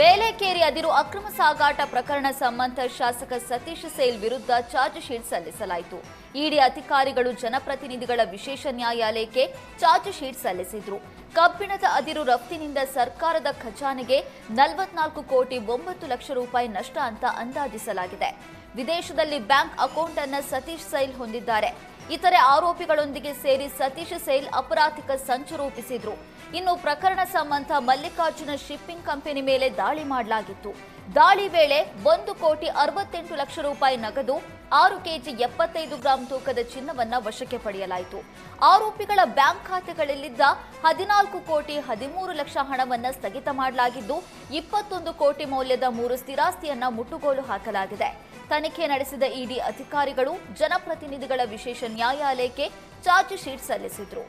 ಬೇಲೆಕೇರಿ ಅದಿರು ಅಕ್ರಮ ಸಾಗಾಟ ಪ್ರಕರಣ ಸಂಬಂಧ ಶಾಸಕ ಸತೀಶ್ ಸೇಲ್ ವಿರುದ್ಧ ಚಾರ್ಜ್ ಶೀಟ್ ಸಲ್ಲಿಸಲಾಯಿತು. ಇಡಿ ಅಧಿಕಾರಿಗಳು ಜನಪ್ರತಿನಿಧಿಗಳ ವಿಶೇಷ ನ್ಯಾಯಾಲಯಕ್ಕೆ ಚಾರ್ಜ್ ಶೀಟ್ ಸಲ್ಲಿಸಿದ್ರು. ಕಬ್ಬಿಣದ ಅದಿರು ರಫ್ತಿನಿಂದ ಸರ್ಕಾರದ ಖಜಾನೆಗೆ ನಲವತ್ನಾಲ್ಕು ಕೋಟಿ ಒಂಬತ್ತು ಲಕ್ಷ ರೂಪಾಯಿ ನಷ್ಟ ಅಂತ ಅಂದಾಜಿಸಲಾಗಿದೆ. ವಿದೇಶದಲ್ಲಿ ಬ್ಯಾಂಕ್ ಅಕೌಂಟ್ ಅನ್ನು ಸತೀಶ್ ಸೈಲ್ ಹೊಂದಿದ್ದಾರೆ. ಇತರೆ ಆರೋಪಿಗಳೊಂದಿಗೆ ಸೇರಿ ಸತೀಶ್ ಸೇಲ್ ಅಪರಾಧಿಕ ಸಂಚು ರೂಪಿಸಿದ್ರು. ಇನ್ನು ಪ್ರಕರಣ ಸಂಬಂಧ ಮಲ್ಲಿಕಾರ್ಜುನ ಶಿಪ್ಪಿಂಗ್ ಕಂಪನಿ ಮೇಲೆ ದಾಳಿ ಮಾಡಲಾಗಿತ್ತು. ದಾಳಿ ವೇಳೆ ಒಂದು ಕೋಟಿ ಅರವತ್ತೆಂಟು ಲಕ್ಷ ರೂಪಾಯಿ ನಗದು, ಆರು ಕೆಜಿ ಎಪ್ಪತ್ತೈದು ಗ್ರಾಂ ತೂಕದ ಚಿನ್ನವನ್ನ ವಶಕ್ಕೆ ಪಡೆಯಲಾಯಿತು. ಆರೋಪಿಗಳ ಬ್ಯಾಂಕ್ ಖಾತೆಗಳಲ್ಲಿದ್ದ ಹದಿನಾಲ್ಕು ಕೋಟಿ ಹದಿಮೂರು ಲಕ್ಷ ಹಣವನ್ನ ಸ್ಥಗಿತ ಮಾಡಲಾಗಿದ್ದು, ಇಪ್ಪತ್ತೊಂದು ಕೋಟಿ ಮೌಲ್ಯದ ಮೂರು ಸ್ಥಿರಾಸ್ತಿಯನ್ನ ಮುಟ್ಟುಗೋಲು ಹಾಕಲಾಗಿದೆ. ತನಿಖೆ ನಡೆಸಿದ ಇಡಿ ಅಧಿಕಾರಿಗಳು ಜನಪ್ರತಿನಿಧಿಗಳ ವಿಶೇಷ ನ್ಯಾಯಾಲಯಕ್ಕೆ ಚಾರ್ಜ್ ಶೀಟ್ ಸಲ್ಲಿಸಿದ್ರು.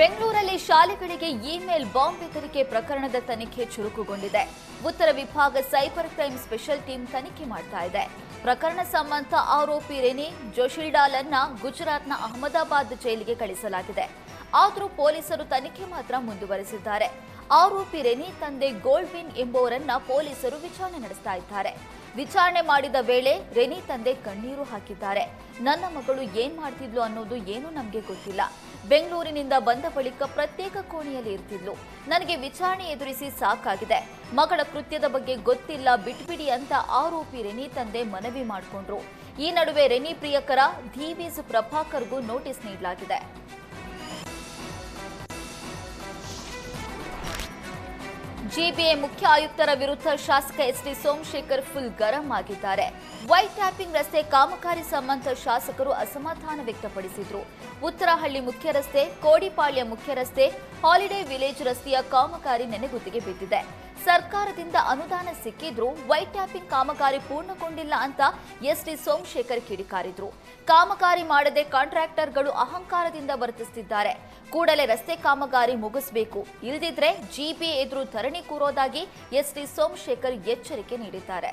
ಬೆಂಗಳೂರಲ್ಲಿ ಶಾಲೆಗಳಿಗೆ ಇಮೇಲ್ ಬಾಂಬ್ ಬೆದರಿಕೆ ಪ್ರಕರಣದ ತನಿಖೆ ಚುರುಕುಗೊಂಡಿದೆ. ಉತ್ತರ ವಿಭಾಗ ಸೈಬರ್ ಕ್ರೈಮ್ ಸ್ಪೆಷಲ್ ಟೀಮ್ ತನಿಖೆ ಮಾಡ್ತಾ ಇದೆ. ಪ್ರಕರಣ ಸಂಬಂಧ ಆರೋಪಿ ರೆನಿ ಜೋಶಿಲ್ಡಾಲ್ ಅನ್ನ ಗುಜರಾತ್ನ ಅಹಮದಾಬಾದ್ ಜೈಲಿಗೆ ಕಳಿಸಲಾಗಿದೆ. ಆದರೂ ಪೊಲೀಸರು ತನಿಖೆ ಮಾತ್ರ ಮುಂದುವರೆಸಿದ್ದಾರೆ. ಆರೋಪಿ ರೆನಿ ತಂದೆ ಗೋಲ್ಡ್ವಿನ್ ಎಂಬುವರನ್ನ ಪೊಲೀಸರು ವಿಚಾರಣೆ ನಡೆಸ್ತಾ ಇದ್ದಾರೆ. ವಿಚಾರಣೆ ಮಾಡಿದ ವೇಳೆ ರೆನಿ ತಂದೆ ಕಣ್ಣೀರು ಹಾಕಿದ್ದಾರೆ. ನನ್ನ ಮಗಳು ಏನ್ ಮಾಡ್ತಿದ್ಲು ಅನ್ನೋದು ಏನು ನಮಗೆ ಗೊತ್ತಿಲ್ಲ. ಬೆಂಗಳೂರಿನಿಂದ ಬಂದ ಬಳಿಕ ಪ್ರತ್ಯೇಕ ಕೋಣೆಯಲ್ಲಿ ಇರ್ತಿದ್ಲು. ನನಗೆ ವಿಚಾರಣೆ ಎದುರಿಸಿ ಸಾಕಾಗಿದೆ. ಮಗಳ ಕೃತ್ಯದ ಬಗ್ಗೆ ಗೊತ್ತಿಲ್ಲ, ಬಿಟ್ಬಿಡಿ ಅಂತ ಆರೋಪಿ ರೆನಿ ತಂದೆ ಮನವಿ ಮಾಡಿಕೊಂಡ್ರು. ಈ ನಡುವೆ ರೆನಿ ಪ್ರಿಯಕರ ಧೀವೀಸ್ ಪ್ರಭಾಕರ್ಗೂ ನೋಟಿಸ್ ನೀಡಲಾಗಿದೆ. ಜಿಬಿಎ ಮುಖ್ಯ ಆಯುಕ್ತರ ವಿರುದ್ಧ ಶಾಸಕ ಎಸ್ ಟಿ ಸೋಮಶೇಖರ್ ಫುಲ್ ಗರಂ ಆಗಿದ್ದಾರೆ. ವೈಟ್ ಟ್ಯಾಪಿಂಗ್ ರಸ್ತೆ ಕಾಮಗಾರಿ ಸಂಬಂಧ ಶಾಸಕರು ಅಸಮಾಧಾನ ವ್ಯಕ್ತಪಡಿಸಿದ್ರು. ಉತ್ತರಹಳ್ಳಿ ಮುಖ್ಯ ರಸ್ತೆ, ಕೋಡಿಪಾಳ್ಯ ಮುಖ್ಯ ರಸ್ತೆ, ಹಾಲಿಡೇ ವಿಲೇಜ್ ರಸ್ತೆಯ ಕಾಮಗಾರಿ ನೆನೆಗುತ್ತಿಗೆ ಬಿದ್ದಿದೆ. ಸರ್ಕಾರದಿಂದ ಅನುದಾನ ಸಿಕ್ಕಿದ್ರೂ ವೈಟ್ ಟ್ಯಾಪಿಂಗ್ ಕಾಮಗಾರಿ ಪೂರ್ಣಗೊಂಡಿಲ್ಲ ಅಂತ ಎಸ್ ಟಿ ಸೋಮಶೇಖರ್ ಕಿಡಿಕಾರಿದ್ರು. ಕಾಮಗಾರಿ ಮಾಡದೆ ಕಾಂಟ್ರಾಕ್ಟರ್ಗಳು ಅಹಂಕಾರದಿಂದ ವರ್ತಿಸುತ್ತಿದ್ದಾರೆ ಕೂಡಲೇ ರಸ್ತೆ ಕಾಮಗಾರಿ ಮುಗಿಸಬೇಕು. ಇಲ್ಲದಿದ್ರೆ ಜಿಬಿಎ ಎದುರು ಧರಣಿ ಕೂರೋದಾಗಿ ಎಸ್ ಟಿ ಸೋಮಶೇಖರ್ ಎಚ್ಚರಿಕೆ ನೀಡಿದ್ದಾರೆ.